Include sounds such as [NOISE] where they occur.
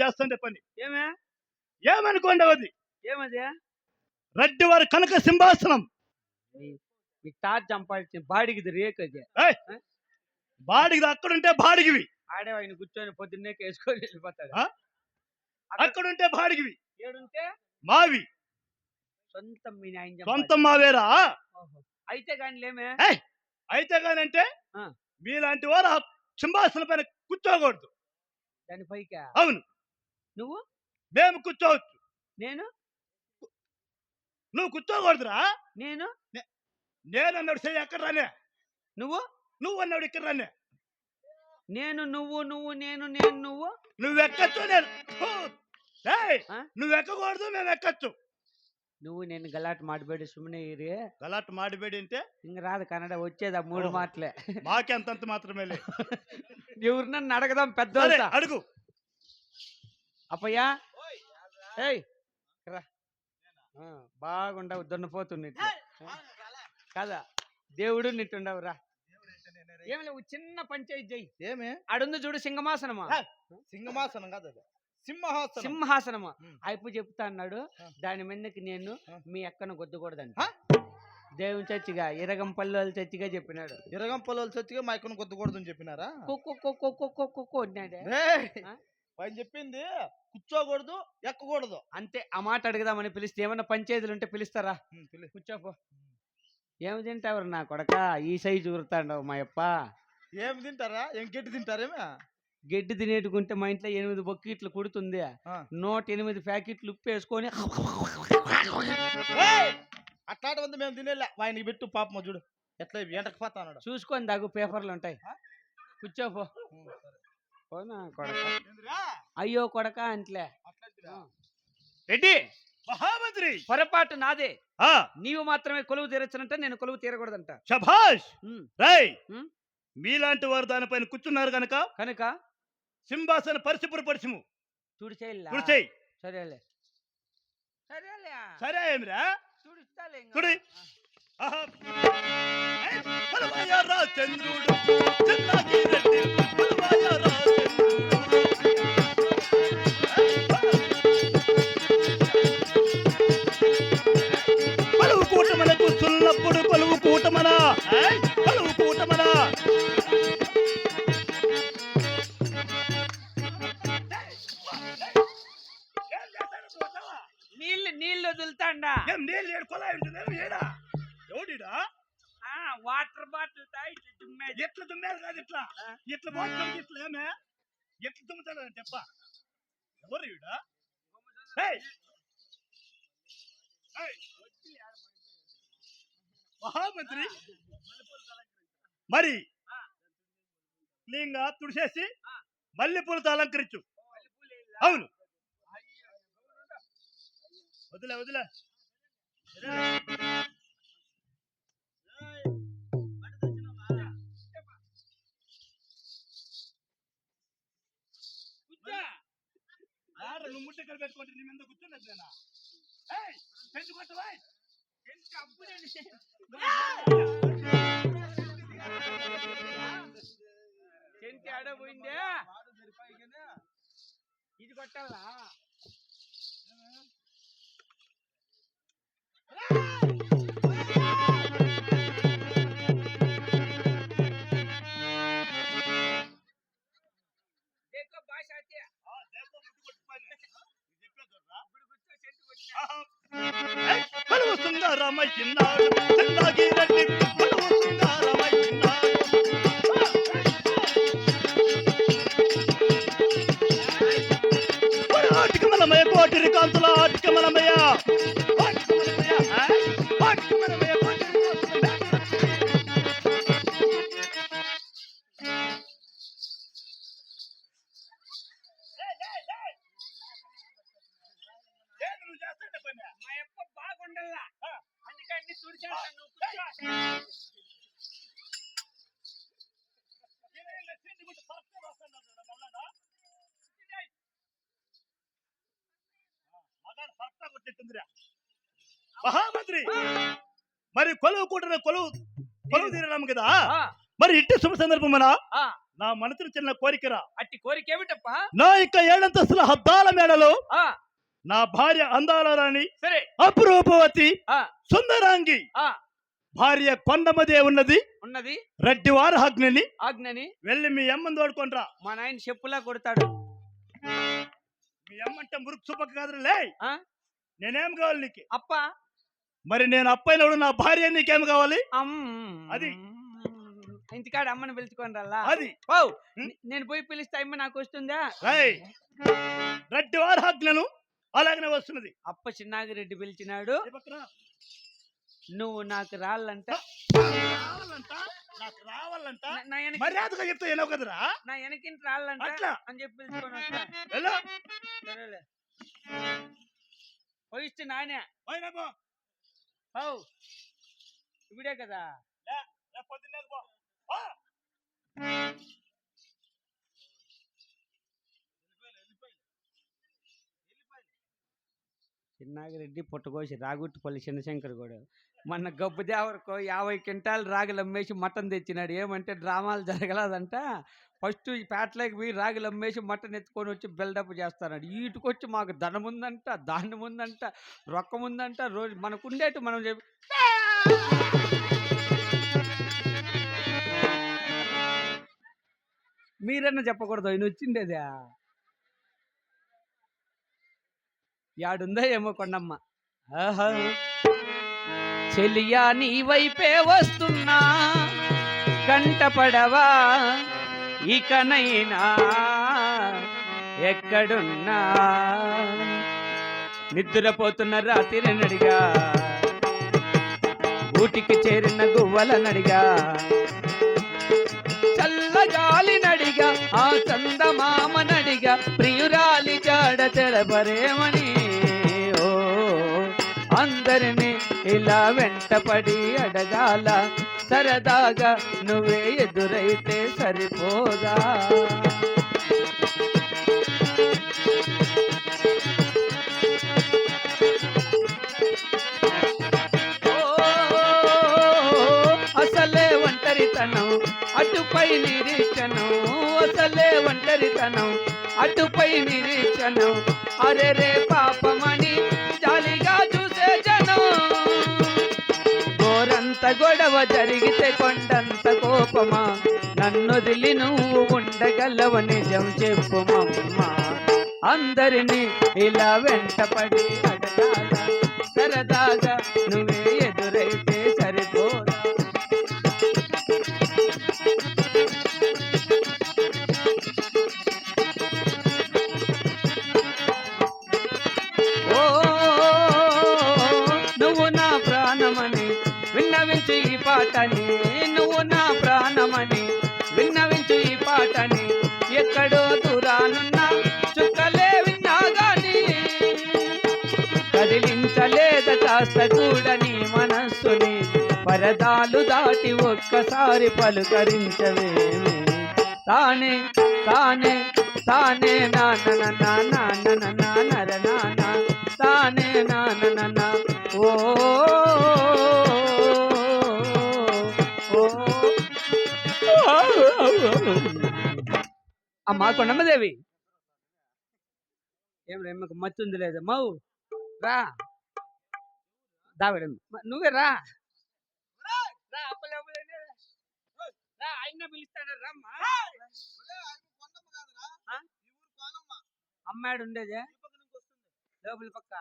చేస్తుండే పని. ఏమే? ఏమనుకోండి అది ఏమది? రెడ్డి వారి కనక సింహాసనం. మీ తాత చంపాల్సిన బాడికి రేకు అది బాడికి అక్కడుంటే బాడిగివి. ఆడే ఆయన కూర్చొని పొద్దున్నే వేసుకొని వెళ్ళిపోతాడు? అక్కడుంటే బాడిగివి. ఏడుంటే? మావి. సొంతం మీ నాయన చంపాలి. సొంతం మావేరా. అయితే కానీ లేమే? అయితే కానంటే ఆ. మీలాంటి వారు ఆ సింహాసనం పైన కూర్చోకూడదు. దాని పైకా? అవును. నువ్వు? మేము కూర్చోవచ్చు. నేను? నువ్వు కూర్చోకూడదురా. నేను? నేను అన్నాడు సరే ఎక్కడ రానే. నువ్వు? నువ్వు అన్నాడు ఇక్కడ రానే. నేను నువ్వు నువ్వు నేను నేను నువ్వు? నువ్వు ఎక్కచ్చు నేను నువ్వు ఎక్కకూడదు నేను ఎక్కచ్చు నువ్వు నేను గలాట్ మాడబేడి సుమ్మనే ఇరి. గలాట్ మాడబేడి అంటే? ఇంక రాదు కన్నడ వచ్చేది ఆ మూడు మాటలే. మాకెంత మాత్రమే ఎవరినన్ను [LAUGHS] అడగదాం పెద్ద అడుగు. అప్పయ్యా ఏయ్ రా బాగుండవు దున్నపోతుంది కదా దేవుడు నిట్టుండవు రా ఏమి లేవు చిన్న పంచాయతీ చెయ్యి ఏమే ఆడుంది చూడు సింహమాసనమా. సింహమాసనం కాదు సింహాసనం సింహాసనమా. అయిపో చెప్తా అన్నాడు. దాని మీదకి నేను. మీ అక్కను గొద్దకూడదంట ఆ? దేవుని చర్చిగా ఇరగంపల్లి చర్చిగా చెప్పినాడు ఇరగం పొలాలు చచ్చిగా మా ఇక్కను కొద్దకూడదని చెప్పినారా కుక్కు కుక్కు కుక్కు కుక్కు ఆయన చెప్పింది కూర్చోకూడదు ఎక్కకూడదు. అంతే ఆ మాట అడుగుదామని పిలిస్తే ఏమన్నా పంచాయతీలు ఉంటే పిలుస్తారా. కూర్చోపో ఏమి తింటావు నా కొడక? ఈ సైజు ఊరుతాండవు మా అప్ప. ఏం తింటారా? ఏం గట్టి తింటారేమే గడ్డి తినేటుకుంటే మా ఇంట్లో ఎనిమిది బొక్కిట్లు కుడుతుంది. నూట ఎనిమిది ప్యాకెట్లు ఉప్పు వేసుకొని! అట్లాంటి మంది మేము తినేలే. ఆయనకి పెట్టు పాపం చూడు. ఎట్లా ఎంటకు పోతా అన్నాడు చూసుకొని దాగు పేపర్లు ఉంటాయి? కూర్చోపో. పోనా కొడక? ఏందిరా? అయ్యో కొడక అంట్లే? రెడ్డి మహామంత్రి! పొరపాటు నాదే. ఆ. నీవు మాత్రమే కొలువు తీరచ్చనంట నేను కొలువు తీరకూడదంట. శభాష్! రై. మీలాంటి వారు దానిపైన కూర్చున్నారు కనుక కనుక? సింహాసన పరిశుభ్ర పరిచము తుడిచేయిల్లా? తుడిచేయి. సరేలే. సరేలే. సరే ఏమిరా. తుడి. ఆహా. ఏం నీళ్ళు ఏడు కొలాయి ఉంటుంది ఏడా? ఎవడిడా? వాటర్ బాటిల్ తాగి ఇట్లా. ఎట్లా తుమ్మారు కాదు ఇట్లా? ఇట్లా పోతుంది ఇట్లా ఏమే? ఎట్లా తుమ్ముతాడు అని చెప్ప. ఎవరు ఈడ! మహామంత్రి! మరి తుడిసేసి మల్లెపూలతో అలంకరించు. అవును. వదిలే వదిలే. కూర్చో. ఆడ నువ్వు ముట్టె ఇక్కడ పెట్టుకుంటే నీ మీద కూర్చున్నది నేనా ఏయ్! పెంచు కొట్టవా? ఎంత అప్పుడే చెంటి ఆడపోయిందే ఇది కొట్టాలా పలువు సుందరమయ్యిన్నాడు, చిన్నాగి రండి కొట్టేట్టుందిరా. మహామంత్రి! మరి కొలువు కూటన కొలువు కొలువు తీరడం కదా? మరి ఇట్టి శుభ సందర్భమన? ఆ, నా మనసును చిన్న కోరికరా అట్టి కోరిక ఏమిటప్పా? నా యొక్క ఏడంతస్తుల హద్దాల మేడలో నా భార్య అందాల రాణి సరే. అపురూపవతి సుందరాంగి భార్య కొండమదే ఉన్నది. ఉన్నది. రెడ్డి వారహాగ్ని ఆజ్ఞని వెళ్ళి మీ అమ్మని తోడుకుంటరా మా నాయన చెప్పులా కొడతాడు. మీ అమ్మంటే మురుకు చూపక కాదులే? నేనేం కావాలి నీకు? అప్ప. మరి నేను అప్పైనప్పుడు నా భార్య నీకేం కావాలి? అమ్. అది. ఇంటికాడ అమ్మని పిలుచుకొని రల్లా అది. ఓ? నేను పోయి పిలిస్తే అమ్మ నాకు వస్తుందా? రై రెడ్డి వారహాగ్నను అలాగనే వస్తున్నది. అప్ప చిన్నాగిరెడ్డి పిలిచినాడు. నువ్వు నాకు రాళ్ళంట. రావాలంట? నాకు రావాలంట? మర్యాదగా చెప్తా ఏనో కదరా నా వెనకింటి రాళ్ళంట అని చెప్పి పిలుచుకొని సరేలే. పోయిస్తే నాయనే పోయినా పో. ఓ ఇవిడే కదా పొద్దున్నే పో. చిన్నాగిరెడ్డి పుట్టగోసి రాగుట్టుపల్లి చిన్నశంకర్ కూడా మొన్న గబ్బు దేవరకు యాభై క్వింటాలు రాగులు అమ్మేసి మటన్ తెచ్చినాడు. ఏమంటే డ్రామాలు జరగలేదంట. ఫస్ట్ ఈ పేటలోకి పోయి రాగులు అమ్మేసి మటన్ ఎత్తుకొని వచ్చి బిల్డప్ చేస్తాడు వీటికొచ్చి మాకు ధనం ఉందంట ధాన్యం ఉందంట రొక్కం ఉందంట. రోజు మనకు ఉండేట్టు మనం చెప్పి మీరన్నా చెప్పకూడదు? ఆయన వచ్చిండేదా? యాడుందో ఏమో కొండమ్మ ఆహా. చెలియా నీ వైపే వస్తున్నా కంటపడవా ఇకనైనా ఎక్కడున్నా నిద్రపోతున్న రాత్రి నడిగా ఊటికి చేరిన గువ్వల నడిగా చల్లగాలి నడిగా ఆ చందమామ నడిగా ప్రియురాలి జాడ తెరపరేమని అందరిని ఇలా వెంటపడి అడగాల సరదాగా నువ్వే ఎదురైతే సరిపోదా? అసలే ఒంటరితనం అటుపై నిరీక్షణం అసలే ఒంటరితనం అటుపై నిరీక్షణం అరే రే గొడవ జరిగితే కొండంత కోపమా? నన్నొదిలి నువ్వు ఉండగలవ నిజం చెప్పు మమ్మ అందరినీ ఇలా వెంటపడి అడగాల సరదాగా నువ్వు ఈ పాటని నువ్వు నా ప్రాణమని విన్నవించు ఈ పాటని ఎక్కడో దూరానున్నా చుక్కలే విన్నా గాని కదిలించలేద కాస్త కూడా మనస్సుని పరదాలు దాటి ఒక్కసారి పలుకరించవేమి తానే తానే తానే నాన్న నాన్న నర నాన్న తానే నాన్న ఓ అమ్మా కొండమ్మదేవి ఏం రెమ్మకు మత్తి ఉంది లేదా. మౌ రా. దావిడ నువ్వే రా. రా రా. రా ఆయన పిలుస్తాడు రమ్మా? అమ్మాడు ఉండేదే. లోపల పక్క.